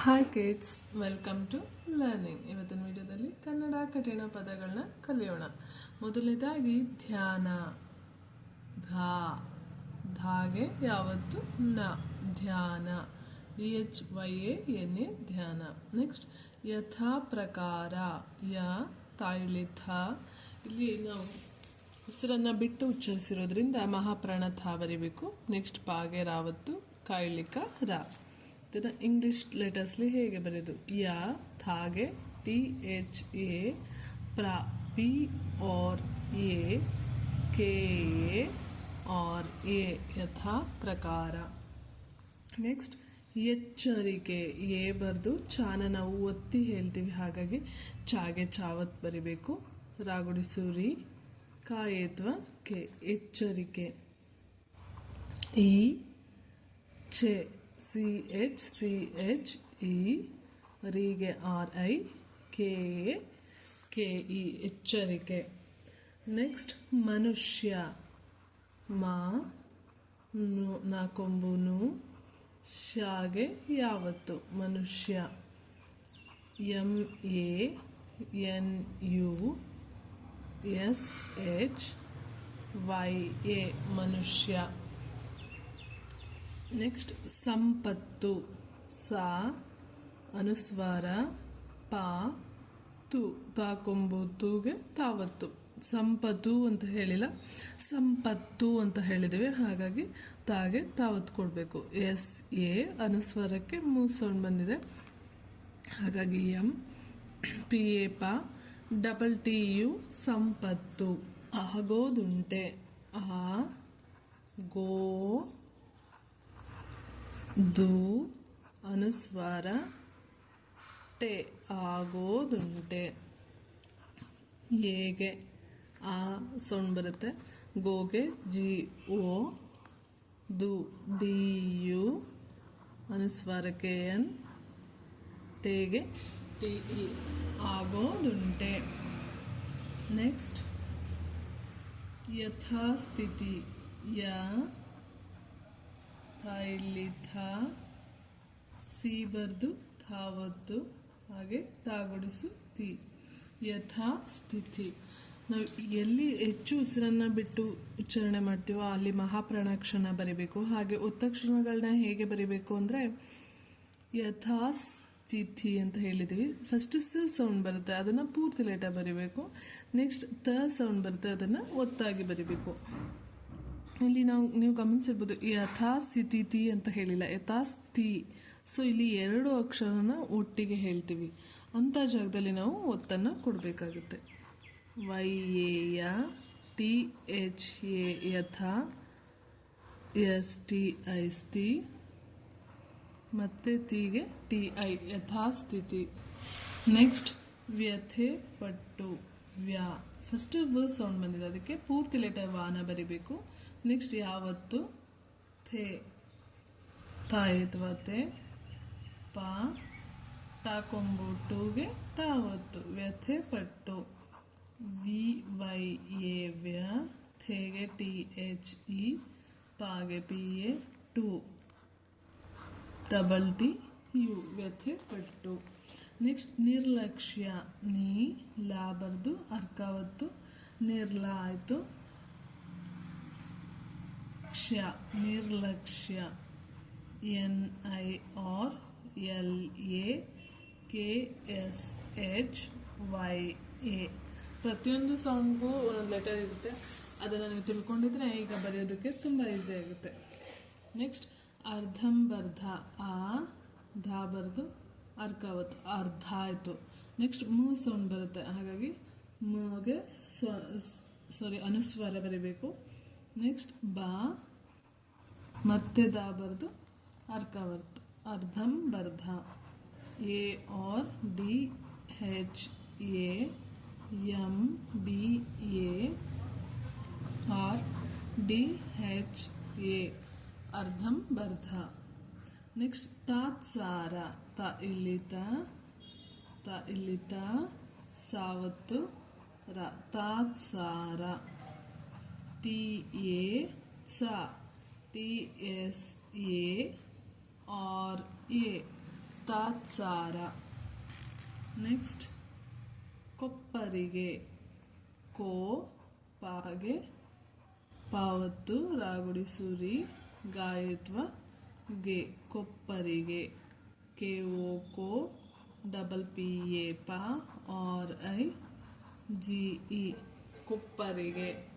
Hi kids welcome to learning ಇವತ್ತಿನ ವಿಡಿಯೋದಲ್ಲಿ ಕನ್ನಡ ಕಠಿಣ ಪದಗಳನ್ನ ಕಲಿಯೋಣ. ಮೊದಲನೇದಾಗಿ ಧ್ಯಾನ, ಧಾ, ಧಾಗೆ ಯಾವತ್ತು? ನ, ಧ್ಯಾನ. E H Y A N A ಧ್ಯಾನ. ನೆಕ್ಸ್ಟ್ ಯಥಾ ಪ್ರಕಾರ, ಯ ತಾಯಿಳಿಥ ಇಲ್ಲಿ ನಾವು ಹೆಸರನ್ನು ಬಿಟ್ಟು ಉಚ್ಚರಿಸಿರೋದ್ರಿಂದ ಮಹಾಪ್ರಾಣ ಥಾ ಬರಿಬೇಕು. ನೆಕ್ಸ್ಟ್ ಪಾಗೆ, ರಾವತ್ತು ಕಾಯಿಳಿಕ ರಾ. ಇದನ್ನು ಇಂಗ್ಲಿಷ್ ಲೆಟರ್ಸ್ಲಿ ಹೇಗೆ ಬರೆಯೋದು ಯಾ, ಥಾಗೆ, ಟಿ, ಎಚ್, ಎ, ಪ್ರ, P, R, A, K, A, R, A, ಯಥಾ, ಪ್ರಕಾರ. ನೆಕ್ಸ್ಟ್ ಎಚ್ಚರಿಕೆ, ಎ ಬರೆದು ಚಾನ ನಾವು ಒತ್ತಿ ಹೇಳ್ತೀವಿ. ಹಾಗಾಗಿ ಚಾಗೆ ಚಾವತ್ ಬರಿಬೇಕು. ರಾಗುಡಿ ಸೂರಿ, ಕಾಯೇತ್ವ, ಕೆ, ಎಚ್ಚರಿಕೆ. ಇ ಚೆ C H C H E ರಿಗೆ R I K A K E ಎಚ್ಚರಿಕೆ ನೆಕ್ಸ್ಟ್ ಮನುಷ್ಯ ಮಾ ನು ನಾಕೊಂಬುನು ಶಾಗೆ ಯಾವತ್ತು ಮನುಷ್ಯ M A N U S H Y A ಮನುಷ್ಯ ನೆಕ್ಸ್ಟ್ ಸಂಪತ್ತು ಸಾ ಅನುಸ್ವಾರ ಪಾ ತು ತಾಕೊಂಬು ತೂಗೆ ತಾವತ್ತು ಸಂಪತ್ತು ಅಂತ ಹೇಳಿಲ್ಲ ಸಂಪತ್ತು ಅಂತ ಹೇಳಿದ್ದೇವೆ ಹಾಗಾಗಿ ತಾಗೆ ತಾವತ್ತು ಕೊಡಬೇಕು ಎಸ್ ಎ ಅನುಸ್ವಾರಕ್ಕೆ ಮೂರು ಬಂದಿದೆ ಹಾಗಾಗಿ ಎಂ ಪಿ ಎ ಪ ಡಬಲ್ ಟಿ ಯು ಸಂಪತ್ತು ಆಗೋದುಂಟೆ ಆ ಗೋ ದು ಅನುಸ್ವಾರ ಟೆ ಆಗೋದುಂಟೆ. ಏಗೆ ಆ ಸೌಂಡ್ ಬರುತ್ತೆ. ಗೋಗೆ ಜಿ ಓ ದು ಡಿ ಯು ಅನುಸ್ವಾರಕ್ಕೆ ಎನ್ ಟೇಗೆ ಟಿ ಇ ಆಗೋದುಂಟೆ. ನೆಕ್ಸ್ಟ್ ಯಥಾಸ್ಥಿತಿ ಯ ಥೈಲಿಥ ಸಿ ಬರ್ದು ಥಾವತ್ತು ಹಾಗೆ ತಾಗುಡಿಸು ತಿ ಯಥಾ ಸ್ಥಿತಿ ನಾವು ಎಲ್ಲಿ ಹೆಚ್ಚು ಉಸಿರನ್ನು ಬಿಟ್ಟು ಉಚ್ಚಾರಣೆ ಮಾಡ್ತೀವೋ ಅಲ್ಲಿ ಮಹಾಪ್ರಾಣಾಕ್ಷರನ ಬರಿಬೇಕು. ಹಾಗೆ ಒತ್ತಕ್ಷರಗಳನ್ನ ಹೇಗೆ ಬರಿಬೇಕು ಅಂದರೆ ಯಥಾ ಸ್ಥಿತಿ ಅಂತ ಹೇಳಿದ್ದೀವಿ ಫಸ್ಟ್ ಸ ಸೌಂಡ್ ಬರುತ್ತೆ, ಅದನ್ನು ಪೂರ್ತಿ ಲೇಟಾಗಿ ಬರಿಬೇಕು. ನೆಕ್ಸ್ಟ್ ತ ಸೌಂಡ್ ಬರುತ್ತೆ, ಅದನ್ನು ಒತ್ತಾಗಿ ಬರಿಬೇಕು. ಇಲ್ಲಿ ನಾವು, ನೀವು ಗಮನಿಸಿರ್ಬೋದು ಯಥಾ ಸ್ಥಿತಿ ಅಂತ ಹೇಳಿಲ್ಲ. ಯಥಾಸ್ಥಿ. ಸೊ ಇಲ್ಲಿ ಎರಡು ಅಕ್ಷರನ ಒಟ್ಟಿಗೆ ಹೇಳ್ತೀವಿ. ಅಂಥ ಜಾಗದಲ್ಲಿ ನಾವು ಒತ್ತನ್ನು ಕೊಡಬೇಕಾಗುತ್ತೆ. ವೈ, ಎ, ಯ, ಟಿ, ಎಚ್, ಎ, ಯಥಾ, ಎಸ್, ಟಿ, ಐ ಸ್ಥಿ ಮತ್ತೆ ತೀಗೆ ಟಿ, ಐ, ಯಥಾಸ್ಥಿತಿ. ನೆಕ್ಸ್ಟ್, ವ್ಯಥೆ ಪಟ್ಟು ವ್ಯಾ. ಫಸ್ಟ್ ವ ಸೌಂಡ್ ಬಂದಿದೆ. ಅದಕ್ಕೆ ಪೂರ್ತಿ ಲೆಟರ್ ವಾನ ಬರಿಬೇಕು. ನೆಕ್ಸ್ಟ್ ಯಾವತ್ತು? ಥೇ ತಾಯಿ ಅಥವಾ ತೇ, ಪಾ ಟಾಕೊಂಬು ಟೂಗೆ ಟಾವತ್ತು ವ್ಯಥೆ ಪಟ್ಟು. ವಿ, ವೈ, ಎ, ವ್ಯ, ಥೇಗೆ, ಟಿ, ಎಚ್, ಇ, ಪಾಗೆ, P, A, to. Double T, U. ವ್ಯಥೆ ಪಟ್ಟು. ನೆಕ್ಸ್ಟ್ ನಿರ್ಲಕ್ಷ್ಯ ನೀ ಲಾ ಬರ್ದು ಅರ್ಕಾವತ್ತು, ನಿರ್ಲ ಆಯಿತು. ಕ್ಷ, ನಿರ್ಲಕ್ಷ್ಯ, N, I, R, L, A, K, S, H, Y, A. ಪ್ರತಿಯೊಂದು ಸೌಂಡ್ಗೂ ಒಂದೊಂದು ಲೆಟರ್ ಇರುತ್ತೆ. ಅದನ್ನು ನೀವು ತಿಳ್ಕೊಂಡಿದ್ರೆ ಈಗ ಬರೆಯೋದಕ್ಕೆ ತುಂಬ ಈಸಿ ಆಗುತ್ತೆ. ನೆಕ್ಸ್ಟ್ ಅರ್ಧಂಬರ್ಧ, ಆ ಧಾ ಬರ್ದು ಅರ್ಕಾವತ್ತು, ಅರ್ಧ ಆಯಿತು. ನೆಕ್ಸ್ಟ್ ಮೂ ಸೌಂಡ್ ಬರುತ್ತೆ. ಹಾಗಾಗಿ ಮಗೆ ಸಾರಿ ಅನುಸ್ವಾರ ಬರಿಬೇಕು. ನೆಕ್ಸ್ಟ್ ಬಾ, ಮತ್ತೆ ದಾ ಬರ್ದು, ಅರ್ಕಾವತ್ತು. ಅರ್ಧಂ ಬರ್ಧ. A, R, D, H, A, M, B, A, R, D, H, A. ಅರ್ಧಂ ಬರ್ಧ. ನೆಕ್ಸ್ಟ್ ತಾತ್ಸಾರ ತ ಇಳಿತ ತ ಇಳಿತ ಸಾವತ್ತು ರ ತಾತ್ಸಾರ ಟಿ ಎ ಸ T S A R A ತಾತ್ಸಾರ ನೆಕ್ಸ್ಟ್ ಕೊಪ್ಪರಿಗೆ, ಕೋ, ಪಾಗೆ, ಪಾವತ್ತು ರಾಗುಡಿಸುರಿ ಗಾಯತ್ವ ಗೆ, ಕೊಪ್ಪರಿಗೆ, ಕೆ ಓ ಕೋ, ಡಬಲ್ ಪಿ ಎ, ಪ, ಆರ್ ಐ, ಜಿ ಇ, ಕೊಪ್ಪರಿಗೆ.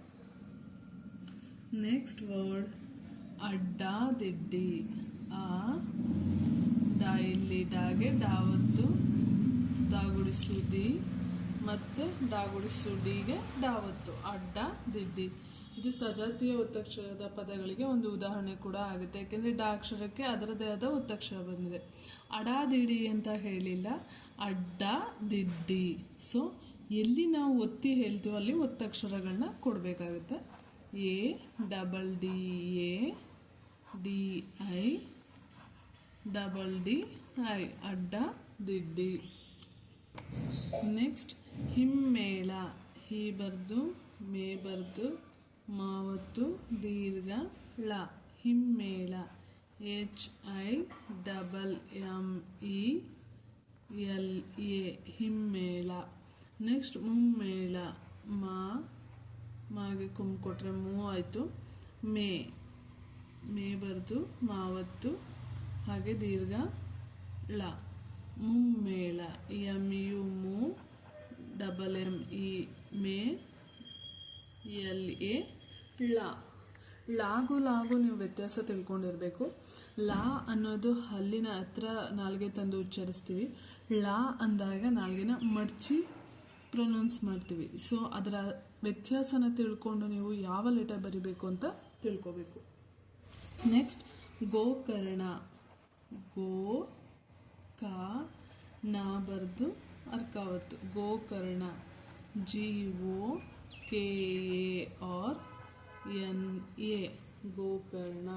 ನೆಕ್ಸ್ಟ್ ವರ್ಡ್, ಅಡ್ಡಾದಿಡ್ಡಿ. ಆ ಡಾ ಡಾಗೆ ಡಾವತ್ತು ದಾಗುಡಿಸುದಿ ಮತ್ತು ಡಾಗುಡಿಸುಡಿಗೆ ಡಾವತ್ತು. ಅಡ್ಡ ದಿಡ್ಡಿ ಇದು ಸಜಾತಿಯ ಒತ್ತಕ್ಷರದ ಪದಗಳಿಗೆ ಒಂದು ಉದಾಹರಣೆ ಕೂಡ ಆಗುತ್ತೆ. ಯಾಕೆಂದರೆ ಡ ಅಕ್ಷರಕ್ಕೆ ಅದರದೇ ಆದ ಒತ್ತಕ್ಷರ ಬಂದಿದೆ. ಅಡಾದಿಡಿ ಅಂತ ಹೇಳಿಲ್ಲ. ಅಡ್ಡ ದಿಡ್ಡಿ ಸೊ ಎಲ್ಲಿ ನಾವು ಒತ್ತಿ ಹೇಳ್ತೀವೋ ಅಲ್ಲಿ ಒತ್ತಕ್ಷರಗಳನ್ನ ಕೊಡಬೇಕಾಗುತ್ತೆ. A, double D, A, D, I, double D, I. ಅಡ್ಡ ದಿಡ್ಡಿ ನೆಕ್ಸ್ಟ್ ಹಿಮ್ಮೇಳ. ಹಿ ಬರೆದು, ಮೇ ಬರ್ದು ಮಾವತ್ತು ದೀರ್ಘ ಳ, ಹಿಮ್ಮೇಳ, H I double M E L A, ಹಿಮ್ಮೇಳ. Next ಮುಮ್ಮೇಳ, ಮಾ, ಮಾಗೆ ಕುಮ್ ಕೊಟ್ರೆ ಮೂ ಆಯಿತು ಮೇ ಮೇ ಬರೆದು ಮಾವತ್ತು, ಹಾಗೆ ದೀರ್ಘ ಳ, ಮುಮ್ಮೇಳ ಎಂ ಯು ಮು ಡಬಲ್ ಎಂ ಇ ಮೇ ಎಲ್ ಎ ಳ ಲಾಗು ಲಾಗು ನೀವು ವ್ಯತ್ಯಾಸ ತಿಳ್ಕೊಂಡಿರಬೇಕು. ಲಾ ಅನ್ನೋದು ಹಲ್ಲಿನ ಹತ್ರ ನಾಲ್ಗೆ ತಂದು ಉಚ್ಚರಿಸ್ತೀವಿ. ಲಾ ಅಂದಾಗ ನಾಲ್ಗೆನ ಮಡ್ಚಿ ಪ್ರೊನೌನ್ಸ್ ಮಾಡ್ತೀವಿ. ಸೊ ಅದರ ವ್ಯತ್ಯಾಸನ ತಿಳ್ಕೊಂಡು ನೀವು ಯಾವ ಲೆಟರ್ ಬರಿಬೇಕು ಅಂತ ತಿಳ್ಕೊಬೇಕು. ನೆಕ್ಸ್ಟ್ ಗೋಕರ್ಣ. ಗೋ ಕ ನಾ ಬರೆದು ಅರ್ಕಾವತ್ತು. Gokarna. G O K A R N A Gokarna